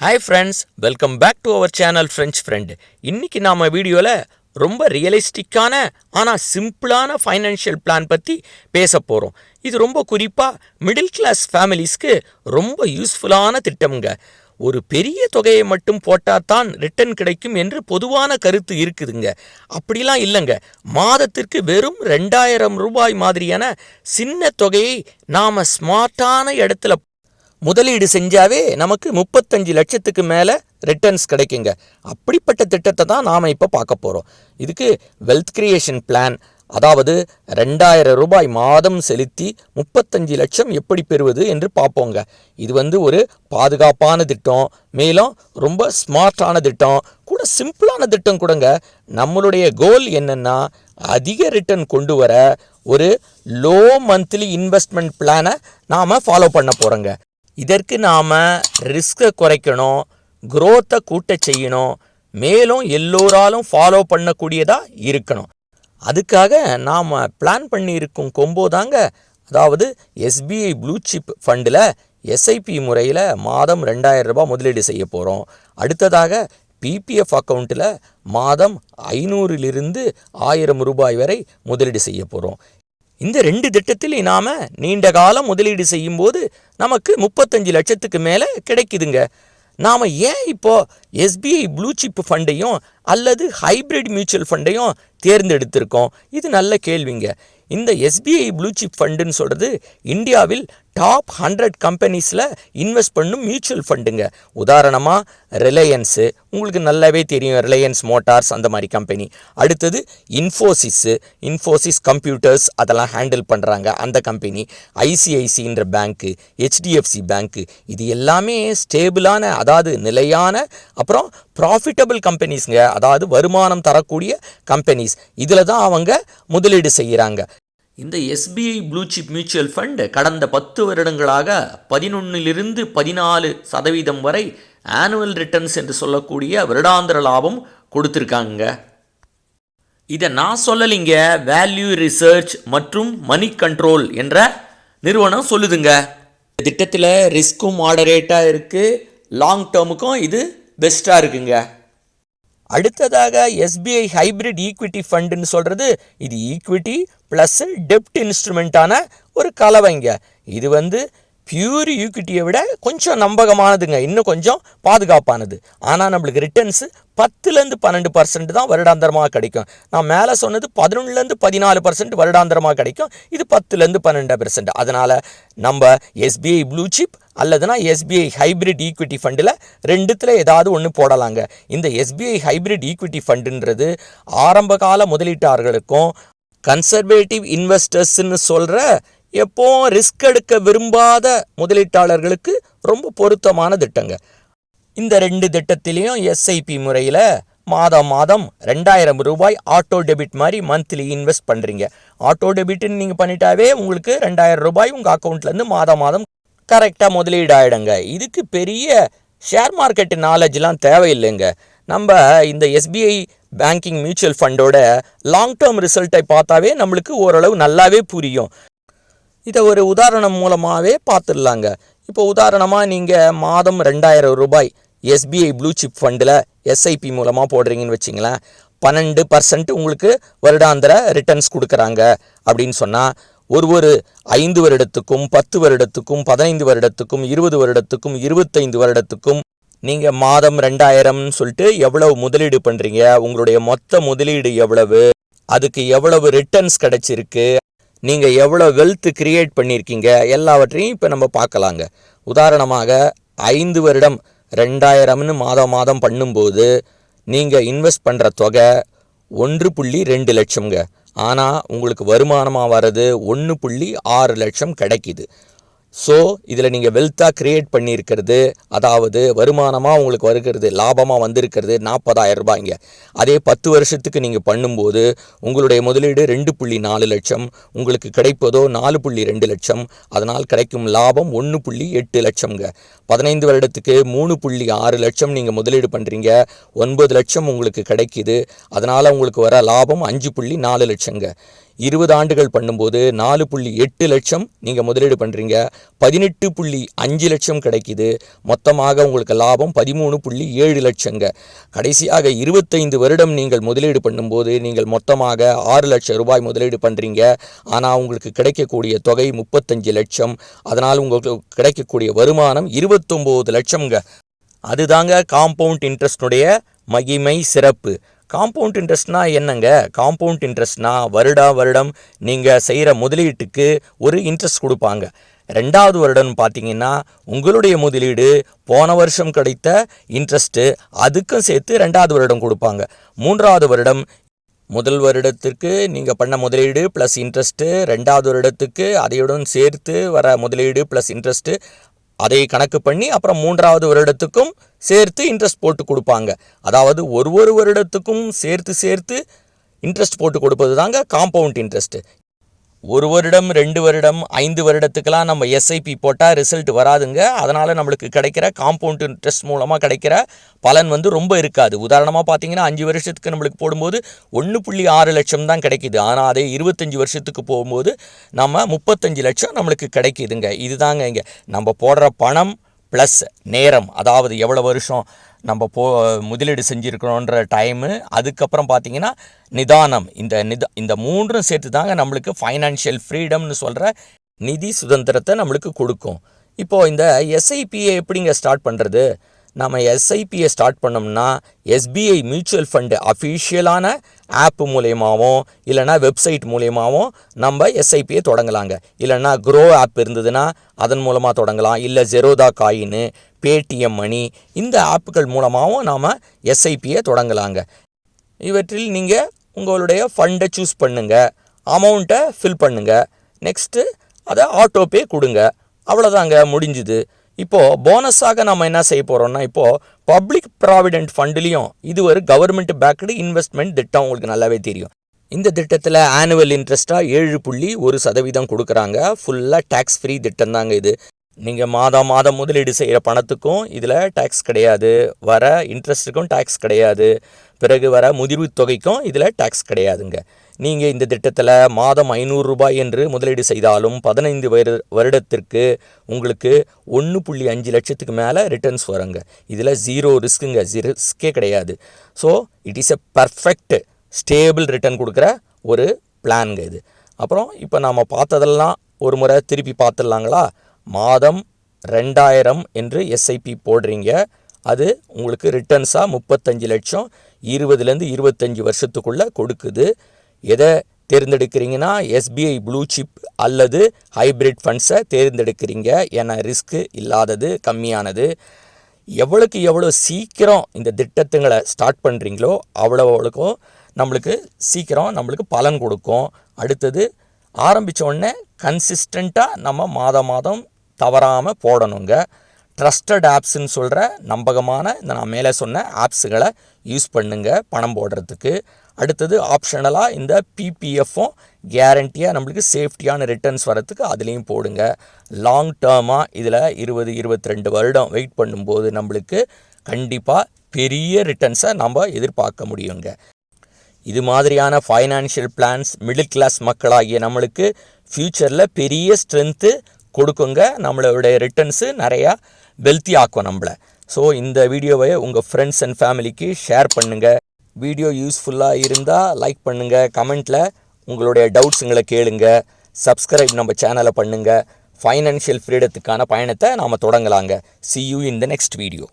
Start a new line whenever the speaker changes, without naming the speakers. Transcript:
Hi friends welcome back to our channel French friend இன்றைக்கி நாம வீடியோவில் ரொம்ப ரியலிஸ்டிக்கான ஆனால் சிம்பிளான ஃபைனான்ஷியல் பிளான் பற்றி பேச போகிறோம் இது ரொம்ப குறிப்பாக மிடில் கிளாஸ் ஃபேமிலிஸ்க்கு ரொம்ப யூஸ்ஃபுல்லான திட்டம்ங்க. ஒரு பெரிய தொகையை மட்டும் போட்டால் தான் ரிட்டர்ன் கிடைக்கும் என்று பொதுவான கருத்து இருக்குதுங்க. அப்படிலாம் இல்லைங்க. மாதத்திற்கு வெறும் ரெண்டாயிரம் ரூபாய் மாதிரியான சின்ன தொகையை நாம் ஸ்மார்ட்டான இடத்துல முதலீடு செஞ்சாவே நமக்கு முப்பத்தஞ்சு லட்சத்துக்கு மேலே ரிட்டர்ன்ஸ் கிடைக்குங்க. அப்படிப்பட்ட திட்டத்தை தான் நாம் இப்போ பார்க்க போகிறோம் இதுக்கு வெல்த் கிரியேஷன் பிளான் அதாவது ரெண்டாயிரம் ரூபாய் மாதம் செலுத்தி முப்பத்தஞ்சு லட்சம் எப்படி பெறுவது என்று பார்ப்போங்க. இது வந்து ஒரு பாதுகாப்பான திட்டம் மேலும் ரொம்ப ஸ்மார்ட்டான திட்டம் கூட சிம்பிளான திட்டம் கூடங்க. நம்மளுடைய கோல் என்னென்னா அதிக ரிட்டர்ன் கொண்டு வர ஒரு லோ மந்த்லி இன்வெஸ்ட்மெண்ட் பிளானை நாம் ஃபாலோ பண்ண போகிறோங்க இதற்கு நாம் ரிஸ்கை குறைக்கணும் குரோத்தை கூட்ட செய்யணும் மேலும் எல்லோராலும் ஃபாலோ பண்ணக்கூடியதாக இருக்கணும். அதுக்காக நாம் பிளான் பண்ணியிருக்கும் கொம்போ தாங்க அதாவது எஸ்பிஐ ப்ளூ சிப் ஃபண்டில் எஸ்ஐபி முறையில் மாதம் ரெண்டாயிரம் ரூபாய் முதலீடு செய்ய போகிறோம் அடுத்ததாக பிபிஎஃப் அக்கௌண்ட்டில் மாதம் ஐநூறிலிருந்து ஆயிரம் ரூபாய் வரை முதலீடு செய்ய போகிறோம் இந்த ரெண்டு திட்டத்தில் நாம் நீண்ட காலம் முதலீடு செய்யும்போது நமக்கு முப்பத்தஞ்சு லட்சத்துக்கு மேலே கிடைக்குதுங்க. நாம் ஏன் இப்போது எஸ்பிஐ ப்ளூ சிப் ஃபண்டையும் அல்லது ஹைப்ரிட் மியூச்சுவல் ஃபண்டையும் தேர்ந்தெடுத்திருக்கோம்? இது நல்ல கேள்விங்க. இந்த எஸ்பிஐ ப்ளூ சிப் ஃபண்டுன்னு சொல்கிறது இந்தியாவில் டாப் ஹண்ட்ரட் கம்பெனிஸில் இன்வெஸ்ட் பண்ணும் மியூச்சுவல் ஃபண்டுங்க. உதாரணமாக ரிலையன்ஸு உங்களுக்கு நல்லாவே தெரியும் ரிலையன்ஸ் மோட்டார்ஸ் அந்த மாதிரி கம்பெனி. அடுத்தது இன்ஃபோசிஸ்ஸு இன்ஃபோசிஸ் கம்ப்யூட்டர்ஸ் அதெல்லாம் ஹேண்டில் பண்ணுறாங்க அந்த கம்பெனி. ஐசிஐசின்ற பேங்க்கு ஹெச்டிஎஃப்சி பேங்க்கு இது எல்லாமே ஸ்டேபிளான அதாவது நிலையான அப்புறம் ப்ராஃபிட்டபிள் கம்பெனிஸுங்க. அதாவது வருமானம் தரக்கூடிய கம்பெனிஸ். இதில் தான் அவங்க முதலீடு செய்கிறாங்க இந்த SBI blue chip mutual fund கடந்த பத்து வருடங்களாக பதினொன்னிலிருந்து பதினாலு சதவீதம் வரை ஆனுவல் ரிட்டர்ன்ஸ் என்று சொல்லக்கூடிய வருடாந்திர லாபம் கொடுத்துருக்காங்க. இதை நான் சொல்லலைங்க. வேல்யூ ரிசர்ச் மற்றும் மணி கண்ட்ரோல் என்ற நிறுவனம் சொல்லுதுங்க. திட்டத்தில் ரிஸ்க்கும் மாடரேட்டாக இருக்குது லாங் டேர்முக்கும் இது பெஸ்ட்டாக இருக்குங்க. அடுத்ததாக எஸ்பிஐ ஹைபிரிட் ஈக்விட்டி ஃபண்டுன்னு சொல்கிறது இது ஈக்விட்டி ப்ளஸ் டெப்ட் இன்ஸ்ட்ருமெண்ட்டான ஒரு கலவைங்க. இது வந்து பியூர் ஈக்விட்டியை விட கொஞ்சம் நம்பகமானதுங்க. இன்னும் கொஞ்சம் பாதுகாப்பானது. ஆனால் நம்மளுக்கு ரிட்டர்ன்ஸு பத்துலேருந்து பன்னெண்டு பர்சன்ட் தான் வருடாந்திரமாக கிடைக்கும். நான் மேலே சொன்னது பதினொன்றுலேருந்து பதினாலு பர்சன்ட் வருடாந்திரமாக கிடைக்கும். இது பத்துலேருந்து பன்னெண்டு பர்சன்ட் அதனால் நம்ம எஸ்பிஐ ப்ளூ சிப் அல்லதுனா எஸ்பிஐ ஹைபிரிட் ஈக்விட்டி ஃபண்டில் ரெண்டுத்தில் ஏதாவது ஒன்று போடலாங்க. இந்த எஸ்பிஐ ஹைபிரிட் ஈக்விட்டி ஃபண்டுன்றது ஆரம்பகால முதலீட்டாளர்களுக்கும் கன்சர்வேட்டிவ் இன்வெஸ்டர்ஸ்ன்னு சொல்கிற எப்போவும் ரிஸ்க் எடுக்க விரும்பாத முதலீட்டாளர்களுக்கு ரொம்ப பொருத்தமான திட்டங்க. இந்த ரெண்டு திட்டத்திலையும் எஸ்ஐபி முறையில் மாதம் மாதம் ரெண்டாயிரம் ரூபாய் ஆட்டோ டெபிட் மாதிரி மந்த்லி இன்வெஸ்ட் பண்ணுறீங்க ஆட்டோ டெபிட்னு நீங்கள் பண்ணிட்டாவே உங்களுக்கு ரெண்டாயிரம் ரூபாய் உங்கள் அக்கௌண்ட்லேருந்து மாதம் மாதம் கரெக்டாக முதலீடு ஆகிடுங்க இதுக்கு பெரிய ஷேர் மார்க்கெட் நாலேஜ்லாம் தேவையில்லைங்க. நம்ம இந்த எஸ்பிஐ பேங்கிங் மியூச்சுவல் ஃபண்டோட லாங் டேர்ம் ரிசல்ட்டை பார்த்தாவே நம்மளுக்கு ஓரளவு நல்லாவே புரியும். இதை ஒரு உதாரணம் மூலமாகவே பார்த்துடலாங்க இப்போ உதாரணமாக நீங்கள் மாதம் ரெண்டாயிரம் ரூபாய் எஸ்பிஐ ப்ளூ சிப் ஃபண்டில் எஸ்ஐபி மூலமாக போடுறீங்கன்னு வச்சிங்களேன். பன்னெண்டு பர்சன்ட் உங்களுக்கு வருடாந்திர ரிட்டர்ன்ஸ் கொடுக்குறாங்க. அப்படின்னு சொன்னால் ஒரு ஒரு ஐந்து வருடத்துக்கும் பத்து வருடத்துக்கும் பதினைந்து வருடத்துக்கும் இருபது வருடத்துக்கும் இருபத்தைந்து வருடத்துக்கும் நீங்கள் மாதம் ரெண்டாயிரம்னு சொல்லிட்டு எவ்வளவு முதலீடு பண்ணுறீங்க உங்களுடைய மொத்த முதலீடு எவ்வளவு? அதுக்கு எவ்வளவு ரிட்டர்ன்ஸ் கிடைச்சிருக்கு? நீங்கள் எவ்வளோ வெல்த் கிரியேட் பண்ணியிருக்கீங்க எல்லாவற்றையும் இப்போ நம்ம பார்க்கலாங்க. உதாரணமாக ஐந்து வருடம் ரெண்டாயிரம்னு மாதம் மாதம் பண்ணும்போது நீங்கள் இன்வெஸ்ட் பண்ணுற தொகை ஒன்று புள்ளி ரெண்டு லட்சம்ங்க. ஆனால் உங்களுக்கு வருமானமாக வர்றது ஒன்று புள்ளி ஆறு லட்சம் கிடைக்கிது. ஸோ இதில் நீங்கள் வெல்த்தாக க்ரியேட் பண்ணியிருக்கிறது அதாவது வருமானமாக உங்களுக்கு வருகிறது லாபமாக வந்திருக்கிறது நாற்பதாயிரம் ரூபாய்ங்க அதே பத்து வருஷத்துக்கு நீங்கள் பண்ணும்போது உங்களுடைய முதலீடு ரெண்டு புள்ளி நாலு லட்சம் உங்களுக்கு கிடைப்பதோ நாலு புள்ளி ரெண்டு லட்சம் அதனால் கிடைக்கும் லாபம் ஒன்று புள்ளி எட்டு லட்சம்ங்க பதினைந்து வருடத்துக்கு மூணு புள்ளி ஆறு லட்சம் நீங்கள் முதலீடு பண்ணுறீங்க ஒன்பது லட்சம் உங்களுக்கு கிடைக்கிது அதனால் உங்களுக்கு வர லாபம் அஞ்சு புள்ளி நாலு லட்சங்க இருபது ஆண்டுகள் பண்ணும்போது நாலு புள்ளி எட்டு லட்சம் நீங்கள் முதலீடு பண்ணுறீங்க பதினெட்டு புள்ளி அஞ்சு லட்சம் கிடைக்குது. மொத்தமாக உங்களுக்கு லாபம் பதிமூணு புள்ளி ஏழு லட்சங்க. கடைசியாக இருபத்தைந்து வருடம் நீங்கள் முதலீடு பண்ணும்போது நீங்கள் மொத்தமாக ஆறு லட்சம் ரூபாய் முதலீடு பண்ணுறீங்க ஆனால் உங்களுக்கு கிடைக்கக்கூடிய தொகை முப்பத்தஞ்சு லட்சம். அதனால் உங்களுக்கு கிடைக்கக்கூடிய வருமானம் இருபத்தொம்போது லட்சம்ங்க. அதுதாங்க காம்பவுண்ட் இன்ட்ரெஸ்ட்னுடைய மகிமை சிறப்பு. காம்பவுண்ட் இன்ட்ரெஸ்ட்னா என்னங்க? காம்பவுண்ட் இன்ட்ரெஸ்ட்னா வருடா வருடம் நீங்கள் செய்கிற முதலீட்டுக்கு ஒரு இன்ட்ரெஸ்ட் கொடுப்பாங்க. ரெண்டாவது வருடம் பார்த்தீங்கன்னா உங்களுடைய முதலீடு போன வருஷம் கிடைத்த இன்ட்ரெஸ்ட்டு அதுக்கும் சேர்த்து ரெண்டாவது வருடம் கொடுப்பாங்க. மூன்றாவது வருடம் முதல் வருடத்திற்கு நீங்கள் பண்ண முதலீடு ப்ளஸ் இன்ட்ரெஸ்ட்டு ரெண்டாவது வருடத்துக்கு அதையுடன் சேர்த்து வர முதலீடு ப்ளஸ் இன்ட்ரெஸ்ட்டு அதை கணக்கு பண்ணி அப்புறம் மூன்றாவது வருடத்துக்கும் சேர்த்து இன்ட்ரெஸ்ட் போட்டு கொடுப்பாங்க. அதாவது ஒரு ஒரு வருடத்துக்கும் சேர்த்து சேர்த்து இன்ட்ரெஸ்ட் போட்டு கொடுப்பது தாங்க காம்பவுண்ட் இன்ட்ரெஸ்ட்டு ஒரு வருடம் ரெண்டு வருடம் ஐந்து வருடத்துக்கெல்லாம் நம்ம எஸ்ஐபி போட்டால் ரிசல்ட் வராதுங்க. அதனால் நம்மளுக்கு கிடைக்கிற காம்பவுண்ட் இன்ட்ரெஸ்ட் மூலமாக கிடைக்கிற பலன் வந்து ரொம்ப இருக்காது. உதாரணமாக பார்த்தீங்கன்னா அஞ்சு வருஷத்துக்கு நம்மளுக்கு போடும்போது ஒன்று புள்ளி ஆறு லட்சம் தான் கிடைக்கிது. ஆனால் அதே இருபத்தஞ்சி வருஷத்துக்கு போகும்போது நம்ம முப்பத்தஞ்சு லட்சம் நம்மளுக்கு கிடைக்கிதுங்க. இதுதாங்க இங்கே. நம்ம போடுற பணம் ப்ளஸ் நேரம் அதாவது எவ்வளோ வருஷம் நம்ம போ முதலீடு செஞ்சுருக்கணுன்ற டைமு அதுக்கப்புறம் பார்த்தீங்கன்னா நிதானம். இந்த நித இந்த மூன்றும் சேர்த்து தாங்க நம்மளுக்கு ஃபைனான்ஷியல் ஃப்ரீடம்னு சொல்கிற நிதி சுதந்திரத்தை நம்மளுக்கு கொடுக்கும். இப்போது இந்த எஸ்ஐபியை எப்படிங்க ஸ்டார்ட் பண்ணுறது நம்ம எஸ்ஐபியை ஸ்டார்ட் பண்ணோம்னா எஸ்பிஐ மியூச்சுவல் ஃபண்டு அஃபிஷியலான ஆப் மூலயமாவும் இல்லைனா வெப்சைட் மூலயமாவும் நம்ம எஸ்ஐபியை தொடங்கலாங்க. இல்லைனா க்ரோ ஆப் இருந்ததுன்னா அதன் மூலமாக தொடங்கலாம். இல்லை ஜெரோதா காயின் பேடிஎம் மணி இந்த ஆப்புகள் மூலமாகவும் நாம் எஸ்ஐபியை தொடங்கலாங்க. இவற்றில் நீங்கள் உங்களுடைய ஃபண்டை சூஸ் பண்ணுங்கள் அமௌண்ட்டை ஃபில் பண்ணுங்கள் நெக்ஸ்ட்டு அதை ஆட்டோபே கொடுங்க. அவ்வளோதாங்க முடிஞ்சுது. இப்போது போனஸாக நம்ம என்ன செய்ய போகிறோம்னா இப்போது பப்ளிக் ப்ராவிடென்ட் ஃபண்டுலேயும் இது ஒரு கவர்மெண்ட் பேக்டு இன்வெஸ்ட்மெண்ட் திட்டம் உங்களுக்கு நல்லாவே தெரியும். இந்த திட்டத்தில் ஆனுவல் இன்ட்ரெஸ்ட்டாக ஏழு புள்ளி ஒரு சதவீதம் கொடுக்குறாங்க. ஃபுல்லாக டேக்ஸ் ஃப்ரீ திட்டம் தாங்க இது. நீங்கள் மாதம் மாதம் முதலீடு செய்கிற பணத்துக்கும் இதில் டேக்ஸ் கிடையாது. வர இன்ட்ரெஸ்ட்டுக்கும் டேக்ஸ் கிடையாது. பிறகு வர முதிர்வு தொகைக்கும் இதில் டேக்ஸ் கிடையாதுங்க. நீங்கள் இந்த திட்டத்தில் மாதம் ஐநூறு ரூபாய் என்று முதலீடு செய்தாலும் பதினைந்து வரு வருடத்திற்கு உங்களுக்கு ஒன்று புள்ளி அஞ்சு லட்சத்துக்கு மேலே ரிட்டர்ன்ஸ் வருங்க. இதில் ஜீரோ ரிஸ்க்குங்க ரிஸ்கே கிடையாது. So it is a perfect stable return கொடுக்குற ஒரு பிளான்ங்க இது. அப்புறம் இப்போ நாம் பார்த்ததெல்லாம் ஒரு முறை திருப்பி பார்த்துடலாங்களா? மாதம் ரெண்டாயிரம் என்று எஸ்ஐபி போடுறீங்க. அது உங்களுக்கு ரிட்டர்ன்ஸாக முப்பத்தஞ்சு லட்சம் இருபதுலேருந்து இருபத்தஞ்சி வருஷத்துக்குள்ளே கொடுக்குது. எதை தேர்ந்தெடுக்கிறீங்கன்னா எஸ்பிஐ ப்ளூ சிப் அல்லது ஹைப்ரிட் ஃபண்ட்ஸை தேர்ந்தெடுக்கிறீங்க. ஏன்னா ரிஸ்க்கு இல்லாதது கம்மியானது. எவ்வளோக்கு எவ்வளோ சீக்கிரம் இந்த திட்டத்துங்களை ஸ்டார்ட் பண்ணுறீங்களோ அவ்வளோ அவ்வளோக்கும் நம்மளுக்கு சீக்கிரம் நம்மளுக்கு பலன் கொடுக்கும். அடுத்தது ஆரம்பித்தோடனே கன்சிஸ்டண்ட்டாக நம்ம மாதம் மாதம் தவறாமல் போடணுங்க. ட்ரஸ்டட் ஆப்ஸ்ன்னு சொல்கிற நம்பகமான இந்த நான் மேலே சொன்ன ஆப்ஸுகளை யூஸ் பண்ணுங்க பணம் போடுறதுக்கு. அடுத்தது ஆப்ஷனலாக இந்த பிபிஎஃப்பும் கேரண்டியாக நம்மளுக்கு சேஃப்டியான ரிட்டர்ன்ஸ் வரத்துக்கு அதுலேயும் போடுங்க. லாங் டேர்மாக இதில் இருபது இருபத்தி ரெண்டு வருடம் வெயிட் பண்ணும்போது நம்மளுக்கு கண்டிப்பாக பெரிய ரிட்டர்ன்ஸை நம்ம எதிர்பார்க்க முடியுங்க. இது மாதிரியான ஃபைனான்ஷியல் பிளான்ஸ் மிடில் கிளாஸ் மக்களாகிய நம்மளுக்கு ஃப்யூச்சரில் பெரிய ஸ்ட்ரென்த்து கொடுக்குங்க. நம்மளுடைய ரிட்டர்ன்ஸு நிறையா வெல்த்தி ஆக்கும் நம்மளை. ஸோ இந்த வீடியோவை உங்கள் ஃப்ரெண்ட்ஸ் அண்ட் ஃபேமிலிக்கு ஷேர் பண்ணுங்கள் வீடியோ யூஸ்ஃபுல்லாக இருந்தால் லைக் பண்ணுங்கள் கமெண்ட்டில் உங்களுடைய டவுட்ஸுங்களை கேளுங்க சப்ஸ்கிரைப் நம்ம சேனலை பண்ணுங்கள் ஃபைனான்ஷியல் ஃப்ரீடத்துக்கான பயணத்தை நாம் தொடங்கலாங்க. See you in the next video